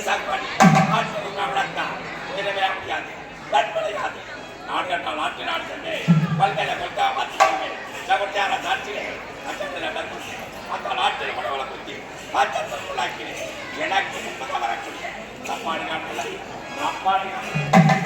சாப்பாடு எனவே அப்படியாது தன்மலையாது நாடு கண்டால் நாட்டு நாடு சென்று பல்வேறு கொண்டா மாற்றிக்கொண்டு கொண்டாட நாட்டிலே அச்சத்தில் நடந்து அந்த நாட்டில் உணவுகளை குத்தி அச்சத்தில் உள்ளாக்கிறேன் எனக்கு முன்பதாக வரக்கூடிய சப்பாடு நாட்டில் சப்பாடு நாட்டில்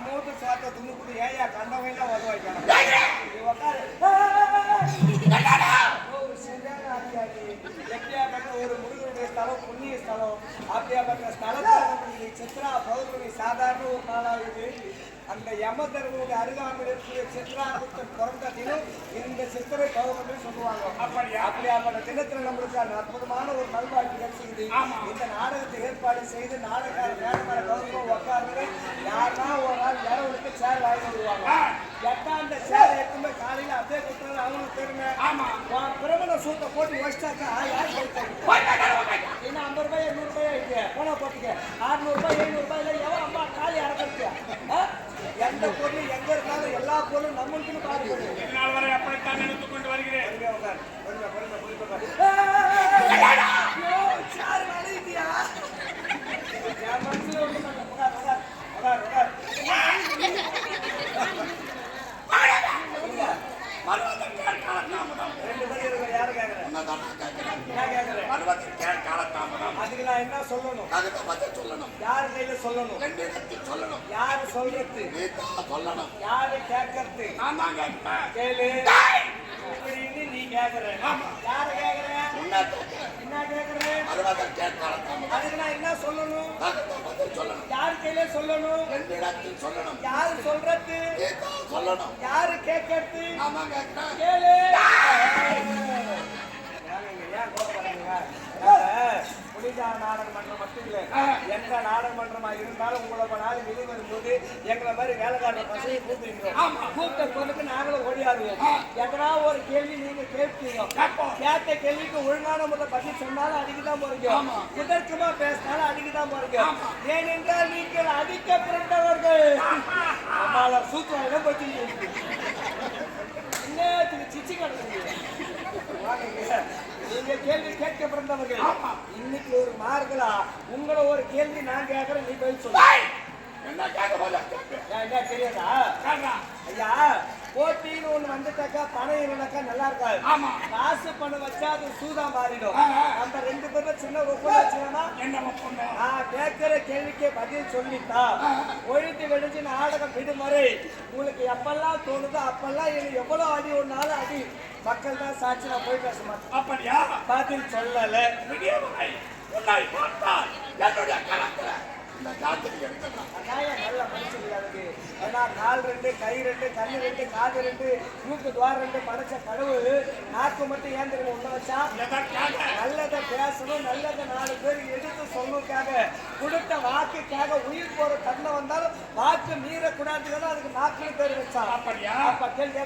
நம்ம வீட்டு சோத்தை துணுக்குது ஏயா கண்டவங்க உதவாய்க்கணும் ஒரு சரியான ஆதியாகி எப்படியாப்பட்ட ஒரு முருகனுடைய ஸ்தலம் புண்ணிய ஸ்தலம் அப்படியாப்பட்ட ஸ்தலத்தில் சித்ரா பௌர்ணமி சாதாரண ஒரு நாளாகுது அந்த யம தர்மனுடைய அருகாமையில் இருக்கக்கூடிய சித்ரா புத்தன் பிறந்த தினம் இந்த சித்திரை பௌர்ணமி சொல்லுவாங்க. அப்படியா? அப்படியாப்பட்ட தினத்துல நம்மளுக்கு அந்த அற்புதமான ஒரு நல்வாழ்வு கிடைச்சிது இந்த நாடகத்தை ஏற்பாடு செய்து நாடக வேடமான கௌரவம் உட்கார்ந்து யாருன்னா ஒரு நாள் இரவுக்கு சேர் வாங்கி வருவாங்க எட்டா அந்த சேர் எப்பவுமே காலையில அப்படியே கொடுத்தாலும் அவங்களுக்கு பெருமை ஆமா. பிரபல சூட்டை போட்டு வச்சிட்டாக்கா யார் இன்னும் ஐம்பது ரூபாய் எண்ணூறு ரூபாய் ஆயிடுச்சு போனா போட்டுக்க. அறுநூறு ரூபாய் எழுநூறு ரூபாயில எவன் அம்மா காலி அறக்கிறது எந்த பொருள் எங்க இருந்தாலும் எல்லா பொருளும் நம்மளுக்குன்னு பாடுபடுது இதனால் வரை அப்படித்தான் நினைத்துக் கொண்டு வருகிறேன் பருவத்திற்கு காலத்தாமதம் அதுக்கு நான் என்ன சொல்லணும்? அதுக்கு பதில் சொல்லணும். யாரு கையில சொல்லணும்? ரெண்டு இடத்தில் சொல்லணும். யாரு சொல்றது? நீ தான் சொல்லணும். யாரு கேட்கறது நான் தான் கேட்பேன். கேளு! இப்படின்னு நீ கேக்குற. யாரு கேட்கிறேன். என்ன கேக்குற? பருவத்திற்கு காலத்தாமதம் அதுக்கு நான் என்ன சொல்லணும்? சொல்லணும். யாரு கையில சொல்லணும்? ரெண்டு இடத்தில் சொல்லணும். யாரு சொல்றது? நீ தான் சொல்லணும். யாரு கேட்கறது நான் தான் கேளு ஏங்க, ஏன் கோபப்படுறீங்க? நம்ம புனிதா நாடகம் மன்றம் மட்டும் இல்ல எந்த நாடக மன்றமா இருந்தாலும் உங்களை நாள் வெளியே வரும்போது எங்களை மாதிரி வேலைக்காரர் பசங்க கூப்பிடுறோம் கூப்பிட்ட பொண்ணுக்கு நாங்களும் ஓடியாடுவோம் எதனா ஒரு கேள்வி நீங்க கேட்பீங்க கேட்ட கேள்விக்கு ஒழுங்கான முறையில் பதில் சொன்னாலும் அடிக்க தான் போறீங்க இதற்குமா பேசினாலும் அடிக்க தான் போறீங்க ஏனென்றால் நீங்கள் அடிக்க பிறந்தவர்கள் சூத்திரம் பற்றி இன்னத்துக்கு சிச்சி கிடக்குது வாங்க. நீங்க கேள்வி பிறந்தவர்கள் இன்னைக்கு ஒரு மார்களா உங்களை ஒரு கேள்வி நான் கேட்கறேன் நீ பதில் சொல்லு! என்ன கேட்க தெரியாதா. ஐயா போட்டின்னு ஒண்ணு வந்துட்டாக்கா பணம் இல்லைனாக்கா நல்லா இருக்காது. காசு பணம் வச்சா அது சூதா மாறிடும். நம்ம ரெண்டு பேரும் சின்ன ஒப்பந்தம் நான் கேட்கிற கேள்விக்கு பதில் சொல்லிட்டா. ஒழித்து வெடிச்சு நாடகம் விடுமுறை. உங்களுக்கு எப்பெல்லாம் தோணுதோ அப்பெல்லாம் எனக்கு எவ்வளவு அடி ஒன்னாலும் அடி. மக்கள் தான் சாட்சி நான் போய் பேச மாட்டேன். அப்படியா? பதில் சொல்லல. உன்னை பார்த்தால் என்னுடைய இந்த என் நல்ல மனுஷன் ஏன்னா கால் ரெண்டு கை ரெண்டு கண்ணு ரெண்டு காது ரெண்டு மூக்கு துவாரம் ரெண்டு படைச்ச கடவுள். நாக்கு மட்டும் ஏன் தெரியுமா உள்ள வச்சா? நல்லதை பேசணும் நல்லதை நாலு பேர் எடுத்து சொல்லுக்காக கொடுத்த வாக்குக்காக உயிர் போற தன்மை வந்தாலும் வாக்கு மீறக்கூடாதுன்னு அதுக்கு நாக்குன்னு பேர் வச்சான். அப்படியா? அப்ப கேள்வி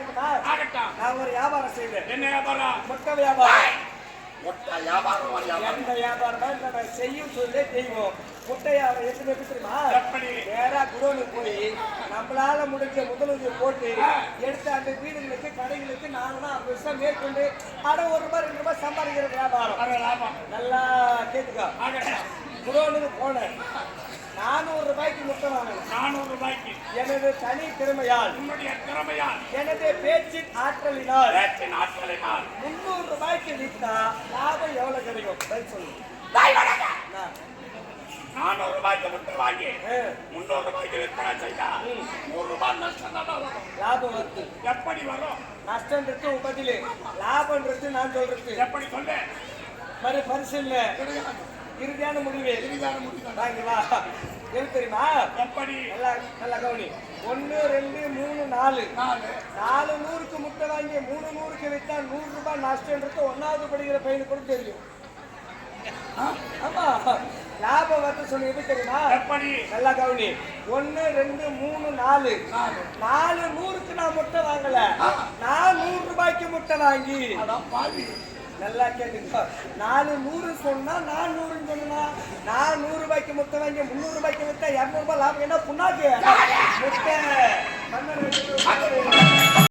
நான் ஒரு வியாபாரம் செய்தேன் என்ன வியாபாரம்? முட்டை வியாபாரம். மொத்த வியாபாரம் எந்த வியாபாரம் நம்ம செய்யும் சொல்லே செய்வோம் முட்டை எப்படி எப்படி தெரியுமா எப்படி? நேரா குடோனுக்கு போய் நம்மளால முடிஞ்ச முதலுதவி போட்டு எடுத்து அந்த வீடுகளுக்கு கடைகளுக்கு நாங்கன்னா ஐம்பது வருஷம் மேற்கொண்டு அட ஒரு ரூபாய் ரெண்டு ரூபாய் சம்பாதிக்கிற வியாபாரம். நல்லா கேட்டுக்கோ. குடோனுக்கு போனேன். நானூறு ரூபாய்க்கு முட்டை வாங்கினேன். நானூறு ரூபாய்க்கு. எனது தனி திறமையால் உன்னுடைய திறமையால். எனது பேச்சின் ஆற்றலினால் பேச்சு நாட்களினால் முந்நூறு ரூபாய்க்கு வித்தா லாபம் எவ்வளவு கிடைக்கும்? பதில் சொல்லு. தாய் வணக்கம் என்ன? நானூறு ரூபாய்க்கு முட்டை வாங்கி முன்னூறு ரூபாய்க்கு விற்பனை செய்தா நூறு ரூபாய் நஷ்டம் தான் லாபம் வருது. எப்படி வரும்? நஷ்டன்றது உன் பதிலு லாபம்ன்றது நான் சொல்றது. எப்படி சொல்லு மறு பரிசு இல்ல. இறுதியான முடிவு. எளிதான முடிவு. வா எழுத்து தெரியுமா? எப்படி நல்லா நல்லா கவனி. ஒன்னு ரெண்டு மூணு நாலு. நாலு. நூறுக்கு முட்டை வாங்கி மூணு நூறுக்கு வித்தா நூறு ரூபாய் நஷ்டன்றது ஒன்னாவது படிக்கிற பையனுக்கு கூட தெரியும்? ஆமா. லாபம் வந்து சொல்லி எது தெரியுமா? எப்படி நல்லா கவனி. ஒன்னு ரெண்டு மூணு நாலு. நாலு. நூறுக்கு நான் முட்டை வாங்கல. நான் நூறு ரூபாய்க்கு முட்டை வாங்கி. நல்லா கேட்டுக்கோ நாலு நூறு சொன்னா நான் நூறுன்னு சொன்னா நான் நூறு ரூபாய்க்கு முட்டை வாங்கி முந்நூறு ரூபாய்க்கு வித்தா இரநூறுபா லாபம். என்ன புண்ணாக்கு? முட்டை.